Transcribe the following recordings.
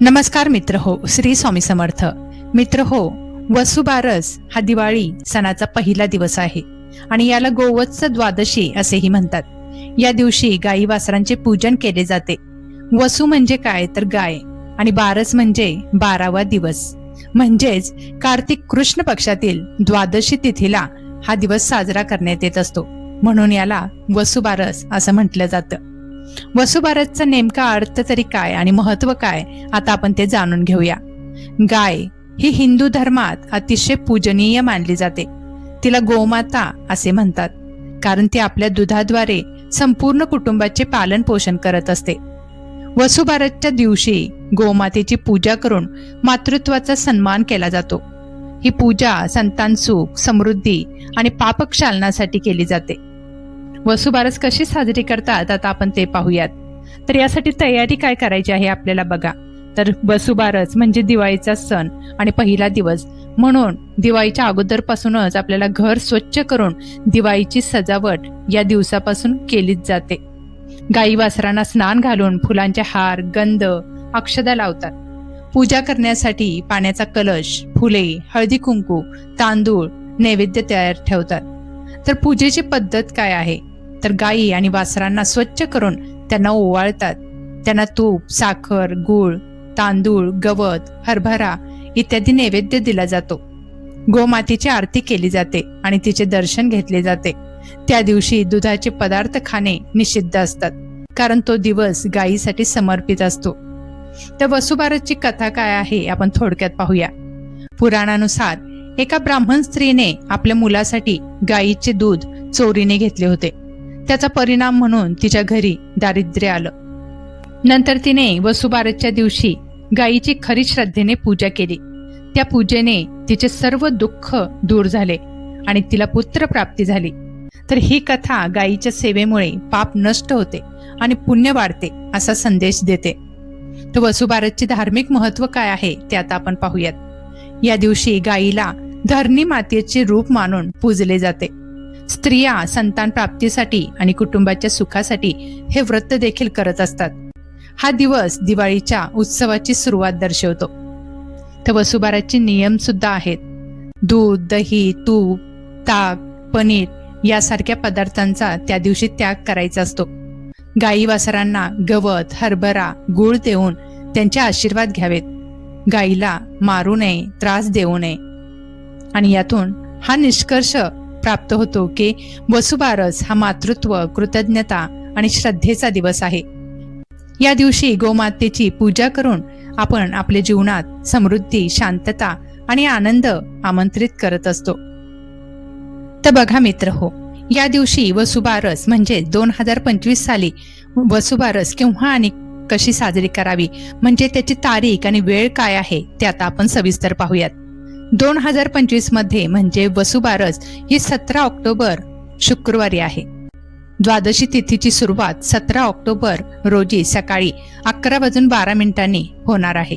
नमस्कार मित्र हो श्री स्वामी समर्थ. मित्र हो वसुबारस हा दिवाळी सणाचा पहिला दिवस आहे. आणि याला गोवत्स द्वादशी असेही म्हणतात. या दिवशी गाई वासरांचे पूजन केले जाते. वसु म्हणजे काय तर गाय आणि बारस म्हणजे बारावा दिवस. म्हणजेच कार्तिक कृष्ण पक्षातील द्वादशी तिथीला हा दिवस साजरा करण्यात येत असतो. म्हणून याला वसुबारस असं म्हटलं जातं. वसुबारसचा नेमका अर्थ तरी काय आणि महत्त्व काय आता आपण ते जाणून घेऊया. गाय ही हिंदू धर्मात अतिशय पूजनीय मानली जाते. तिला गोमाता असे म्हणतात कारण ती आपल्या दुधाद्वारे संपूर्ण कुटुंबाचे पालन पोषण करत असते. वसुबारसच्या दिवशी गोमातेची पूजा करून मातृत्वाचा सन्मान केला जातो. ही पूजा संतान सुख समृद्धी आणि पापक्षालनासाठी केली जाते. वसुबारस कशी साजरी करतात आता आपण ते पाहूयात. तर यासाठी तयारी काय करायची आहे आपल्याला बघा. तर वसुबारस म्हणजे दिवाळीचा सण आणि पहिला दिवस. म्हणून दिवाळीच्या अगोदरपासूनच आपल्याला घर स्वच्छ करून दिवाळीची सजावट या दिवसापासून केलीच जाते. गाई वासरांना स्नान घालून फुलांचे हार गंध अक्षदा लावतात. पूजा करण्यासाठी पाण्याचा कलश फुले हळदी कुंकू तांदूळ नैवेद्य तयार ठेवतात. तर पूजेची पद्धत काय आहे? तर गायी आणि वासरांना स्वच्छ करून त्यांना ओवाळतात. त्यांना तूप साखर गूळ तांदूळ गवत हरभरा इत्यादी नैवेद्य दिला जातो. गोमातेची आरती केली जाते आणि तिचे दर्शन घेतले जाते. त्या दिवशी दुधाचे पदार्थ खाणे निषिद्ध असतात कारण तो दिवस गायीसाठी समर्पित असतो. तर वसुबारसची कथा काय आहे आपण थोडक्यात पाहूया. पुराणानुसार एका ब्राह्मण स्त्रीने आपल्या मुलासाठी गायीचे दूध चोरीने घेतले होते. त्याचा परिणाम म्हणून तिच्या घरी दारिद्र्य आलं. नंतर तिने वसुबारसच्या दिवशी गायीची खरी श्रद्धेने पूजा केली. त्या पूजेने तिचे सर्व दुःख दूर झाले आणि तिला पुत्र प्राप्ती झाली. तर ही कथा गायीच्या सेवेमुळे पाप नष्ट होते आणि पुण्य वाढते असा संदेश देते. तर वसुबारसचे धार्मिक महत्त्व काय आहे ते आता आपण पाहूयात. या दिवशी गायीला धरणी मातेचे रूप मानून पूजले जाते. स्त्रिया संतान प्राप्तीसाठी आणि कुटुंबाच्या सुखासाठी हे व्रत देखील करत असतात. हा दिवस दिवाळीच्या उत्सवाची सुरुवात दर्शवतो. तर वसुबाराचे नियम सुद्धा आहेत. दूध दही तूप ताक पनीर यासारख्या पदार्थांचा त्या दिवशी त्याग करायचा असतो. गाई वासरांना गवत हरभरा गुळ देऊन त्यांचे आशीर्वाद घ्यावेत. गाईला मारू नये त्रास देऊ नये. आणि यातून हा निष्कर्ष प्राप्त होतो की वसुबारस हा मातृत्व कृतज्ञता आणि श्रद्धेचा दिवस आहे. या दिवशी गोमातेची पूजा करून आपण आपल्या जीवनात समृद्धी शांतता आणि आनंद आमंत्रित करत असतो. तर बघा मित्र हो या दिवशी वसुबारस म्हणजे दोन हजार पंचवीस साली वसुबारस केव्हा आणि कशी साजरी करावी? म्हणजे त्याची तारीख आणि वेळ काय आहे? ते आता आपण सविस्तर पाहूयात. दोन हजार पंचवीसमध्ये म्हणजे वसुबारस ही सतरा ऑक्टोबर शुक्रवारी आहे. द्वादशी तिथीची सुरुवात सतरा ऑक्टोबर रोजी सकाळी अकरा वाजून बारा मिनिटांनी होणार आहे.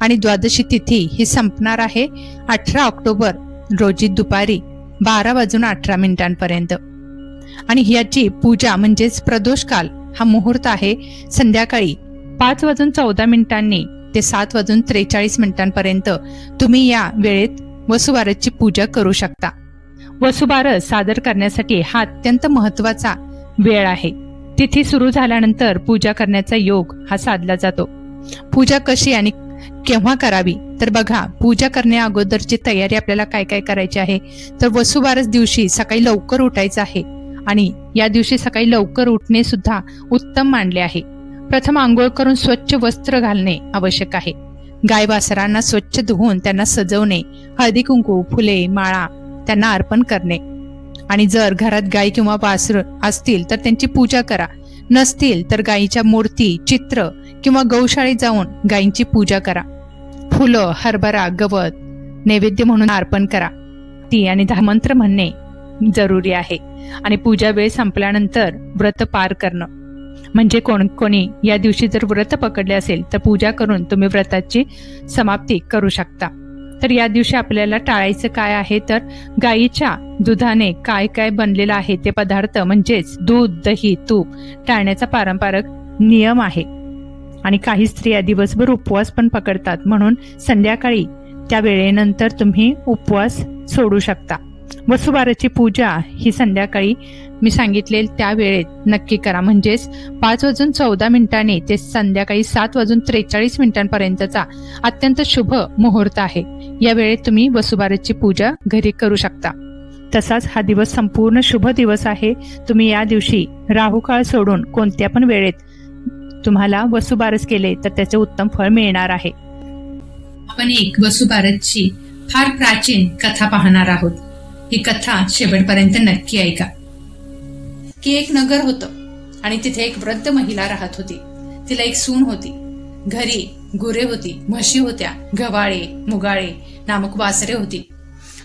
आणि द्वादशी तिथी ही संपणार आहे अठरा ऑक्टोबर रोजी दुपारी बारा वाजून अठरा मिनिटांपर्यंत. आणि याची पूजा म्हणजेच प्रदोष काल हा मुहूर्त आहे संध्याकाळी पाच वाजून चौदा मिनिटांनी ते सात वाजून त्रेचाळीस मिनिटांपर्यंत तुम्ही या वेळेत वसुबारसची पूजा करू शकता. वसुबारस सादर करण्यासाठी हा अत्यंत महत्त्वाचा वेळ आहे. तिथी सुरू झाल्यानंतर पूजा करण्याचा योग हा साधला जातो. पूजा कशी आणि केव्हा करावी? तर बघा पूजा करण्या अगोदरची तयारी आपल्याला काय काय करायची आहे? तर वसुबारस दिवशी सकाळी लवकर उठायचं आहे आणि या दिवशी सकाळी लवकर उठणे सुद्धा उत्तम मानले आहे. प्रथम आंघोळ करून स्वच्छ वस्त्र घालणे आवश्यक आहे. गाय वासरांना स्वच्छ धुवून त्यांना सजवणे हळदी कुंकू फुले माळा त्यांना अर्पण करणे. आणि जर घरात गाय किंवा वासर असतील तर त्यांची पूजा करा. नसतील तर गायीच्या मूर्ती चित्र किंवा गौशाळेत जाऊन गायींची पूजा करा. फुलं हरभरा गवत नैवेद्य म्हणून अर्पण करा. ती आणि धामंत्र म्हणणे जरुरी आहे. आणि पूजा वेळ संपल्यानंतर व्रत पार करणं. म्हणजे कोण कोणी या दिवशी जर व्रत पकडले असेल तर पूजा करून तुम्ही व्रताची समाप्ती करू शकता. तर या दिवशी आपल्याला टाळायचं काय आहे? तर गाईच्या दुधाने काय काय बनलेलं आहे ते पदार्थ म्हणजेच दूध दही तूप टाळण्याचा पारंपरिक नियम आहे. आणि काही स्त्रिया दिवसभर उपवास पण पकडतात म्हणून संध्याकाळी त्या वेळेनंतर तुम्ही उपवास सोडू शकता. वसुबाराची पूजा ही संध्याकाळी मी सांगितले त्या वेळेत नक्की करा. म्हणजेच पाच वाजून चौदा मिनिटांनी ते संध्याकाळी सात वाजून त्रेचाळीस मिनिटांपर्यंतचा अत्यंत शुभ मुहूर्त आहे. या वेळेत तुम्ही वसुबाराची पूजा घरी करू शकता. तसाच हा दिवस संपूर्ण शुभ दिवस आहे. तुम्ही या दिवशी राहुकाळ सोडून कोणत्या पण वेळेत तुम्हाला वसुबारस केले तर त्याचे उत्तम फळ मिळणार आहे. आपण एक वसुबारसची फार प्राचीन कथा पाहणार आहोत. ही कथा शेवटपर्यंत नक्की ऐका. की एक नगर होतं आणि तिथे एक वृद्ध महिला राहत होती. तिला एक सून होती. घरी गुरे होती म्हशी होत्या गवाळे मुगाळे नामक वासरे होती.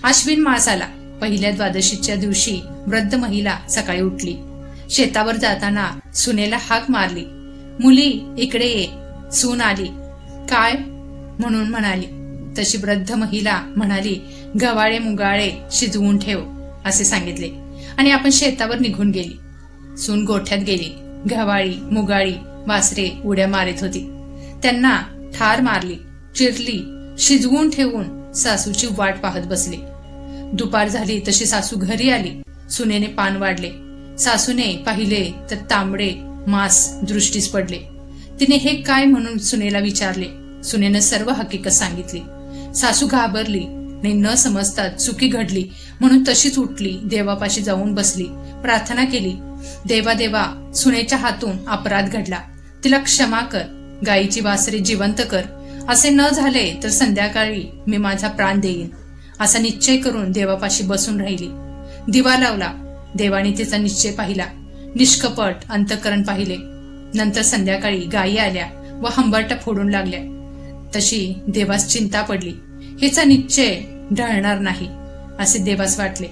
आश्विन मास आला पहिल्या द्वादशीच्या दिवशी वृद्ध महिला सकाळी उठली. शेतावर जाताना सुनेला हाक मारली. मुली इकडे ये. सून आली. काय? म्हणून म्हणाली. तशी वृद्ध महिला म्हणाली गवाळे मुगाळे शिजवून ठेव असे सांगितले. आणि आपण शेतावर निघून गेली. सून गोठ्यात गेली. गव्हाळी मुगाळी वासरे उड्या मारित होती. त्यांना ठार मारली चिरली शिजवून ठेवून सासूची वाट पाहत बसली. दुपार झाली तशी सासू घरी आली. सुनेने पान वाढले. सासूने पाहिले तर तांबडे मांस दृष्टीस पडले. तिने हे काय म्हणून सुनेला विचारले? सुनेनं सर्व हकीकत सांगितली. सासू घाबरली. आणि न समजता चुकी घडली म्हणून तशीच उठली देवापाशी जाऊन बसली प्रार्थना केली. देवा देवा सुनेच्या हातून अपराध घडला. तिला क्षमा कर गायीची वासरे जिवंत कर. असे न झाले तर संध्याकाळी मी माझा प्राण देईन असा निश्चय करून देवापाशी बसून राहिली. दिवा लावला. देवाने तिचा निश्चय पाहिला. निष्कपट अंतकरण पाहिले. नंतर संध्याकाळी गायी आल्या व हंबरटा फोडून लागल्या. तशी देवास चिंता पडली. हिचा निश्चय ढळणार नाही असे देवास वाटले.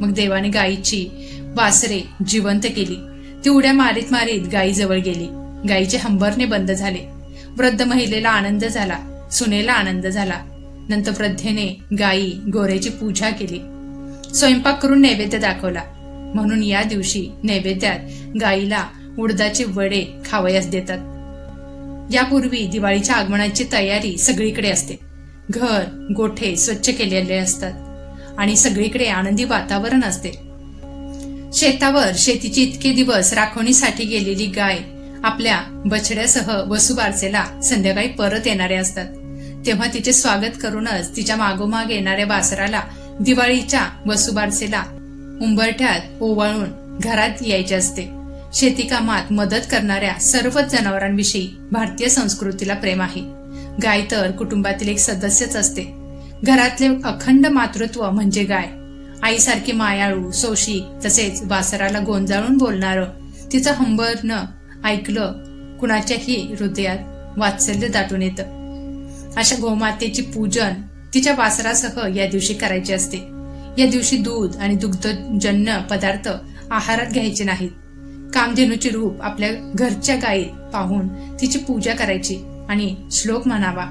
मग देवाने गायीची वासरे जिवंत केली. ती उड्या मारीत मारीत गायीजवळ गेली. गायीचे हंबरणे बंद झाले. वृद्ध महिलेला आनंद झाला सुनेला आनंद झाला. नंतर वृद्धेने गायी गोऱ्याची पूजा केली. स्वयंपाक करून नैवेद्य दाखवला. म्हणून या दिवशी नैवेद्यात गायीला उडदाचे वडे खावयास देतात. यापूर्वी दिवाळीच्या आगमनाची तयारी सगळीकडे असते. घर गोठे स्वच्छ केलेले असतात. आणि सगळीकडे आनंदी वातावरण असते. शेतावर शेतीचे इतके दिवस राखवणीसाठी गेलेली गाय आपल्या बछड्यासह वसुबारसेला संध्याकाळी परत येणारे असतात. तेव्हा तिचे स्वागत करूनच तिच्या मागोमाग येणाऱ्या वासराला दिवाळीच्या वसुबारसेला उंबरठ्यात ओवाळून घरात यायचे असते. शेतीकामात मदत करणाऱ्या सर्वच जनावरांविषयी भारतीय संस्कृतीला प्रेम आहे. गाय तर कुटुंबातील एक सदस्यच असते. घरातले अखंड मातृत्व म्हणजे गाय. आईसारखी मायाळू सोशिक तसेच वासराला गोंजाळून बोलणारं तिचं हंबरनं ऐकलं कुणाच्याही हृदयात वात्सल्य दाटून येतं. अशा गोमातेची पूजन तिच्या वासरासह या दिवशी करायचे असते. या दिवशी दूध आणि दुग्धजन्य पदार्थ आहारात घ्यायचे नाहीत. कामधेनूचे रूप आपल्या घरच्या गायीत पाहून तिची पूजा करायची. आणि श्लोक म्हणावा.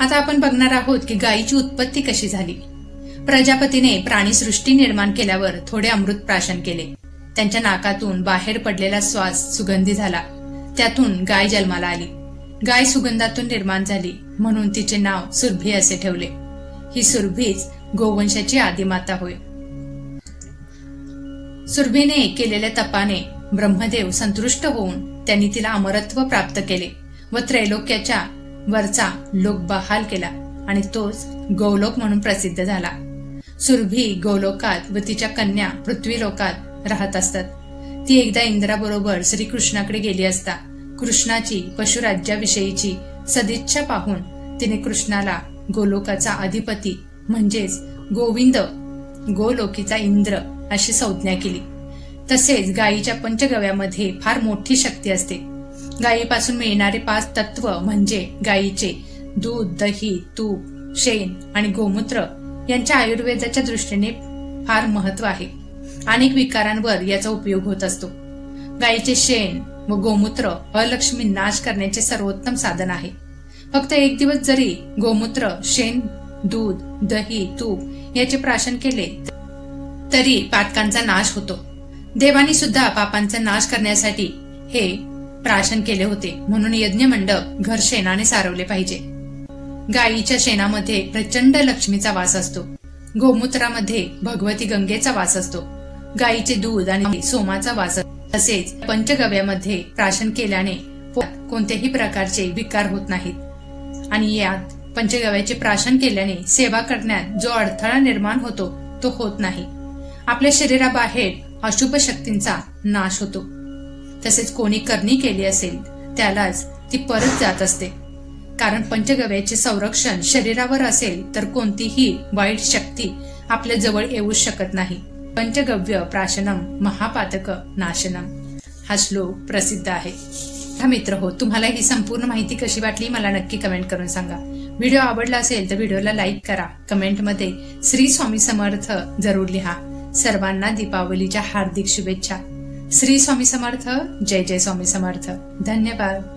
आता आपण बघणार आहोत की गायीची उत्पत्ती कशी झाली. प्रजापतीने प्राणीसृष्टी निर्माण केल्यावर थोडे अमृत प्राशन केले. त्यांच्या नाकातून बाहेर पडलेला श्वास सुगंधी झाला. त्यातून गाय जन्माला आली. गाय सुगंधातून निर्माण झाली म्हणून तिचे नाव सुरभी असे ठेवले. ही सुरभीच गोवंशाची आदिमाता होय. सुरभीने केलेल्या तपाने ब्रह्मदेव संतुष्ट होऊन त्यांनी तिला अमरत्व प्राप्त केले व त्रैलोक्याच्या वरचा लोक बहाल केला आणि तोच गौलोक म्हणून प्रसिद्ध झाला. सुरभी गोलोकात व तिच्या कन्या पृथ्वीलोकात राहत असतात. ती एकदा इंद्राबरोबर श्रीकृष्णाकडे गेली असता कृष्णाची पशुराज्याविषयीची सदिच्छा पाहून तिने कृष्णाला गोलोकाचा अधिपती म्हणजेच गोविंद गोलोकीचा इंद्र अशी संज्ञा केली. तसेच गायीच्या पंचगव्यामध्ये फार मोठी शक्ती असते. गायीपासून मिळणारे पाच तत्व म्हणजे गायीचे दूध दही तूप शेण आणि गोमूत्र यांच्या आयुर्वेदाच्या दृष्टीने फार महत्त्व आहे. अनेक विकारांवर याचा उपयोग होत असतो. गायीचे शेण व गोमूत्र अलक्ष्मी नाश करण्याचे सर्वोत्तम साधन आहे. फक्त एक दिवस जरी गोमूत्र शेण दूध दही तूप याचे प्राशन केले तरी पातकांचा नाश होतो. देवानी सुद्धा पापांचा नाश करण्यासाठी हे प्राशन केले होते. म्हणून यज्ञ मंडप घर शेणाने सारवले पाहिजे. गायीच्या शेणामध्ये प्रचंड लक्ष्मीचा वास असतो. गोमूत्रामध्ये भगवती गंगेचा वास असतो. गायीचे दूध आणि सोमाचा वास तसेच पंचगव्यामध्ये प्राशन केल्याने कोणत्याही प्रकारचे विकार होत नाहीत. आणि यात पंचगव्याचे प्राशन केल्याने सेवा करण्यात जो अडथळा निर्माण होतो तो होत नाही. आपल्या शरीराबाहेर अशुभ शक्तींचा नाश होतो. तसेच कोणी करणी केली असेल त्यालाच ती परत जात असते. कारण पंचगव्याचे संरक्षण शरीरावर असेल तर कोणतीही वाईट शक्ती आपल्या जवळ येऊ शकत नाही. पंचगव्य प्राशनम महापातक नाशनम. हा श्लोक प्रसिद्ध आहे. हा मित्र हो तुम्हाला ही संपूर्ण माहिती कशी वाटली मला नक्की कमेंट करून सांगा. व्हिडिओ आवडला असेल तर व्हिडिओला लाईक करा. कमेंटमध्ये श्री स्वामी समर्थ जरूर लिहा. सर्वांना दीपावलीच्या हार्दिक शुभेच्छा. श्री स्वामी समर्थ जय जय स्वामी समर्थ. धन्यवाद.